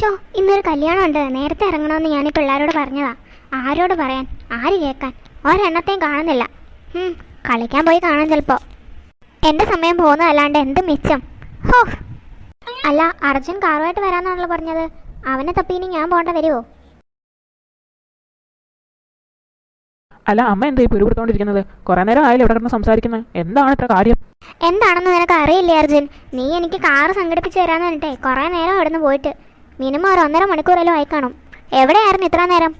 Show ഇന്നൊരു കല്യാണം ഉണ്ട്. നേരത്തെ ഇറങ്ങണമെന്ന് ഞാൻ ഈ പിള്ളേരോട് പറഞ്ഞതാ. ആരോട് പറയാൻ? ആര് കേൾക്കാൻ? ഒരെണ്ണത്തെയും കാണുന്നില്ല. കളിക്കാൻ പോയി കാണാൻ ചിലപ്പോ. എന്റെ സമയം പോകുന്നതല്ലാണ്ട് എന്ത് മിച്ചം? ഹോ. അല്ല അർജുൻ കാറുമായിട്ട് വരാന്നാണല്ലോ പറഞ്ഞത്. അവനെ തപ്പി ഇനി ഞാൻ പോകേണ്ട വരുമോ അല്ല അമ്മ എന്താ ഈ പിറുപിടുത്തോണ്ടിരിക്കുന്നത് കുറെ നേരം ആയാലും ഇവിടെ കിടന്ന് സംസാരിക്കുന്നത് എന്താണ് ഇത്ര കാര്യം? എന്താണെന്ന് നിനക്ക് അറിയില്ലേ അർജുൻ? നീ എനിക്ക് കാറ് സംഘടിപ്പിച്ച് തരാന്ന് പറഞ്ഞിട്ടേ കുറേ നേരം നിന്ന് പോയിട്ട്. മിനിമം ഒരു ഒന്നര മണിക്കൂറല്ലോ ആയി കാണും. എവിടെയായിരുന്നു ഇത്ര നേരം?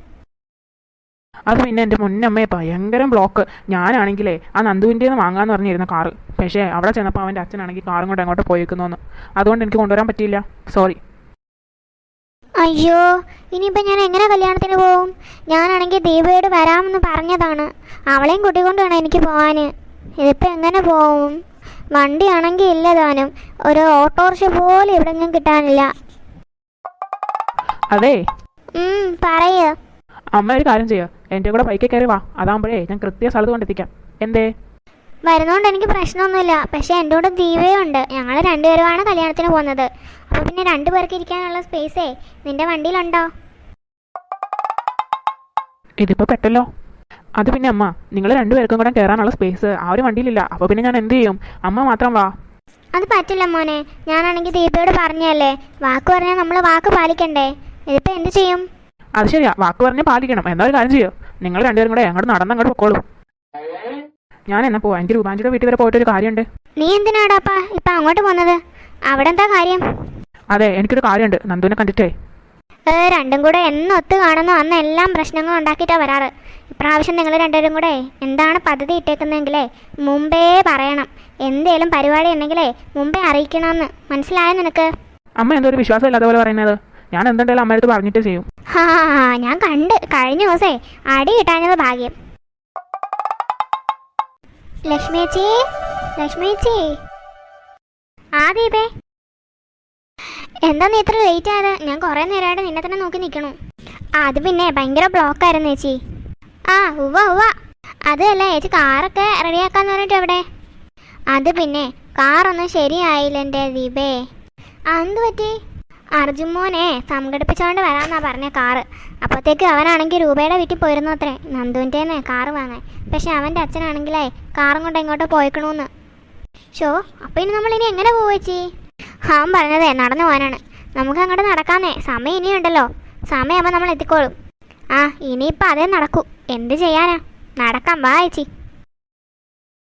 അത് പിന്നെ എന്റെ മുന്നമ്മയെ ഭയങ്കര ബ്ലോക്ക് ഞാനാണെങ്കിലേ ആ നന്ദുവിന്റെ നിന്ന് വാങ്ങാന്ന് പറഞ്ഞിരുന്ന കാറ് പക്ഷേ അവിടെ ചെന്നപ്പോൾ അവന്റെ അച്ഛനാണെങ്കിൽ കാറും കൊണ്ട് അങ്ങോട്ട് പോയേക്കുന്നോന്ന് അതുകൊണ്ട് എനിക്ക് കൊണ്ടുവരാൻ പറ്റിയില്ല. സോറി അയ്യോ ഇനിയിപ്പോൾ ഞാൻ എങ്ങനെ കല്യാണത്തിന് പോവും? ഞാനാണെങ്കിൽ ദീപയോട് വരാമെന്ന് പറഞ്ഞതാണ്. അവളെയും കൂട്ടിക്കൊണ്ട് വേണം എനിക്ക് പോകാൻ ഇതിപ്പോൾ എങ്ങനെ പോവും? വണ്ടിയാണെങ്കിൽ ഇല്ല താനും. ഒരു ഓട്ടോറിക്ഷ പോലും ഇവിടെ കിട്ടാനില്ല. അതെ. പറയ്. അമ്മ ഒരു കാര്യം ചെയ്യോ. എന്റെ കൂടെ ബൈക്കിൽ കയറി വാ. അതാകുമ്പോഴേ ഞാൻ കൃത്യ സ്ഥലത്ത് കൊണ്ടെത്തിക്കാം. എന്തേ? വരുന്നോണ്ട് എനിക്ക് പ്രശ്നമൊന്നുമില്ല. പക്ഷെ എന്റെ കൂടെ ദീപയുണ്ട്. ഞങ്ങൾ രണ്ടുപേരുമാണ് കല്യാണത്തിന് പോകുന്നത്. അപ്പോൾ പിന്നെ രണ്ടുപേർക്ക് ഇരിക്കാനുള്ള സ്പേസേ നിന്റെ വണ്ടിയിലുണ്ടോ? ഇതിപ്പോ പെട്ടല്ലോ. അത് പിന്നെ അമ്മ നിങ്ങൾ രണ്ടുപേർക്കും കൂടെ കയറാനുള്ള സ്പേസ് ആ ഒരു വണ്ടിയിലില്ല. അപ്പോൾ പിന്നെ ഞാൻ എന്ത് ചെയ്യും? അമ്മ മാത്രം വാ. അത് പറ്റില്ല മോനെ. ഞാനാണെങ്കിൽ ദീപയോട് പറഞ്ഞല്ലേ? വാക്ക് പറഞ്ഞാൽ നമ്മൾ വാക്ക് പാലിക്കണ്ടേ? ഇതിപ്പോൾ എന്ത് ചെയ്യും? അത് ശരിയാ. വാക്ക് പറഞ്ഞ് പാലിക്കണം. എന്നാ ഒരു കാര്യം ചെയ്യോ. നിങ്ങൾ രണ്ടുപേരും കൂടെ അങ്ങോട്ട് നടന്ന് അങ്ങോട്ട് പൊക്കോളൂ. ഞാൻ എന്നാ പോവാ? എനിക്ക് രൂപാഞ്ചിയുടെ വീട്ടിൽ വരെ പോയിട്ട് ഒരു കാര്യമുണ്ട്. നീ എന്തിനാടാപ്പാ ഇപ്പൊ അങ്ങോട്ട് പോന്നത്? അവിടെ എന്താ കാര്യം? അതെ എനിക്കൊരു കാര്യമുണ്ട്. നന്ദുവിനെ കണ്ടിട്ടേ. ഏ രണ്ടും കൂടെ എന്നൊത്ത് കാണുന്നു. അന്ന് എല്ലാം പ്രശ്നങ്ങൾ ഉണ്ടാക്കിയിട്ടാ വരാറ്. ഇപ്രാവശ്യം നിങ്ങൾ രണ്ടുപേരും കൂടെ എന്താണ് പദ്ധതി ഇട്ടേക്കുന്നതെങ്കിലേ മുമ്പേ പറയണം. എന്തേലും പരിപാടി ഉണ്ടെങ്കിലേ മുമ്പേ അറിയിക്കണമെന്ന് മനസ്സിലായോ നിനക്ക്? അമ്മ എന്തോ ഒരു വിശ്വാസം ഇല്ലാത്ത പോലെ പറയുന്നത്. ഞാൻ എന്തുണ്ടെങ്കിലും അമ്മയടുത്ത് പറഞ്ഞിട്ട് ചെയ്യും. ഞാൻ കണ്ട് കഴിഞ്ഞ ദിവസേ അടി കിട്ടാഞ്ഞത് ഭാഗ്യം. ലക്ഷ്മിയേച്ചി ആ എന്താ നീ ഇത്ര ലേറ്റ് ആയത്? ഞാൻ കുറേ നേരമായിട്ട് നിന്നെ തന്നെ നോക്കി നിൽക്കണു അത് പിന്നെ ഭയങ്കര ബ്ലോക്ക് ആയിരുന്നു ചേച്ചി. ആ ഉവ്വ ഉവ്വ. അതല്ല ചേച്ചി കാറൊക്കെ റെഡിയാക്കാന്ന് പറഞ്ഞിട്ട് എവിടെ? അത് പിന്നെ കാറൊന്നും ശരിയായില്ല എന്റെ ദീപേ അത് പറ്റി? അർജുൻ മോനെ സംഘടിപ്പിച്ചുകൊണ്ട് വരാമെന്നാ പറഞ്ഞ കാറ്. അപ്പോഴത്തേക്ക് അവനാണെങ്കിൽ രൂപയുടെ വീട്ടിൽ പോയിരുന്നു അത്രേ. നന്ദുവിന്റെന്ന് കാറ് വാങ്ങാൻ. പക്ഷെ അവന്റെ അച്ഛനാണെങ്കിലേ കാറും കൊണ്ട് എങ്ങോട്ടോ പോയിക്കണമെന്ന് ഷോ അപ്പോൾ ഇനി നമ്മൾ ഇനി എങ്ങനെ പോവേച്ചി അവൻ പറഞ്ഞതേ നടന്നു പോകാനാണ്. നമുക്ക് അങ്ങോട്ട് നടക്കാന്നേ. സമയം ഇനിയുണ്ടല്ലോ. സമയമാകുമ്പോൾ നമ്മൾ എത്തിക്കോളും ആ ഇനിയിപ്പോൾ അതേ നടക്കൂ. എന്ത് ചെയ്യാനാ? നടക്കാം. വാ ചേച്ചി.